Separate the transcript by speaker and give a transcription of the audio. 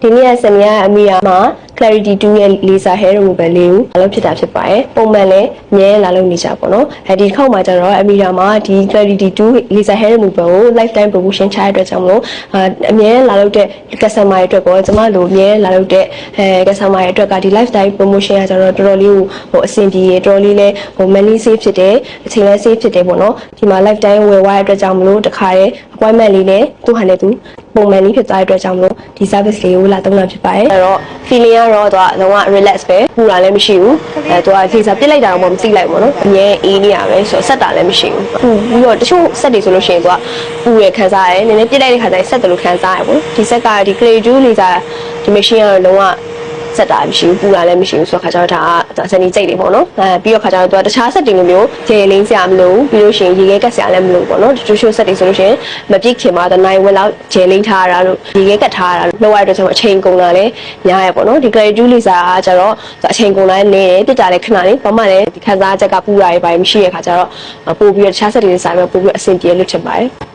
Speaker 1: ဒီနေ့ကစမီယာအမီယာမှာ clarity 2ရဲ့ laser hair removal လေးကိုအလုပ်ဖြစ်တာဖြစ်ပါတယ်ပုံမှန်လည်းအမြဲလာလုပ်နေကြပါတော့အဲဒီတစ်ခေါက်မှာကျတော့အမီယာမှာဒီ clarity 2 laser hair removal ကို lifetime promotion ချရတဲ့အတွက်ကြောင့်မလို့အာအမြဲလာလုပ်တဲ့ customer တွေအတွက်ကောကျမတို့အမြဲလာလုပ်တဲ့အဲ customer တွေအတွက်ကဒီ lifetime promotion ကကျတော့တော်တော်လေးကိုဟိုအဆင်ပြေတော်တော်လေးလည်းဟို money save ဖြစ်တယ်အချိန်လည်း save ဖြစ်တယ်ပေါ့နော်ဒီမှာ lifetime ဝယ်သွားတဲ့အတွက်ကြောင့်မလို့တခါတည်း appointment လေးနဲ့သူ့ဟာနဲ့သူပုံမှန်လေးဖြစ်သွားတဲ့အတွက်ကြောင့်မလို့ဒီ service လေးကိုလာသုံးတာဖြစ်ပါတယ်အဲ့တော့ feeling ကကတော့သူကလုံးဝ relax ပဲပူတာလည်းမရှိဘူးအဲသူကလေဆာပစ်လိုက်တာတော့မသိလိုက်ဘူးနော်အမြဲအေးနေရပဲဆိုတော့ဆက်တာလည်းမရှိဘူးပူပြီးတော့တချို့ဆက်တွေဆိုလို့ရှိရင်သူကပူရခံစားရတယ်နည်းနည်းပစ်လိုက်တဲ့ခါကျရင်ဆက်တယ်လို့ခံစားရပေါ့ဒီဆက်ကဒီ clay juice လေဆာဒီ machine ကတော့လုံးဝ ဆက်တာမရှိဘူးပူတာလည်းမရှိဘူးဆိုတော့ခါကျတော့ဒါကစနေစိတ်တွေပေါ့နော်အဲပြီးတော့ခါကျတော့သူကတခြားဆက်တွေလိုမျိုးဂျယ်လင်းစရာမလိုဘူးပြီးလို့ရှိရင်ရေခဲကတ်စရာလည်းမလိုဘူးပေါ့နော်ဒီချိုးချိုးဆက်တွေဆိုလို့ရှိရင်မပြစ်ခင်မှာတနိုင်ဝက်လောက်ဂျယ်လင်းထားရတာလို့ရေခဲကတ်ထားရတာလို့လောက်ရတဲ့ကျွန်တော်အချိန်ကုန်တာလည်းများရပေါ့နော်ဒီ clarity laser ကကျတော့အချိန်ကုန်တာလည်းနေတယ်ပြစ်တာလည်းခဏလေးဘာမှလည်းဒီခန်းစားချက်ကပူတာတွေပါမရှိရခါကျတော့ပို့ပြီးတော့တခြားဆက်တွေနဲ့စာပြီးပို့ပြီးအဆင်ပြေလို့ထင်ပါတယ်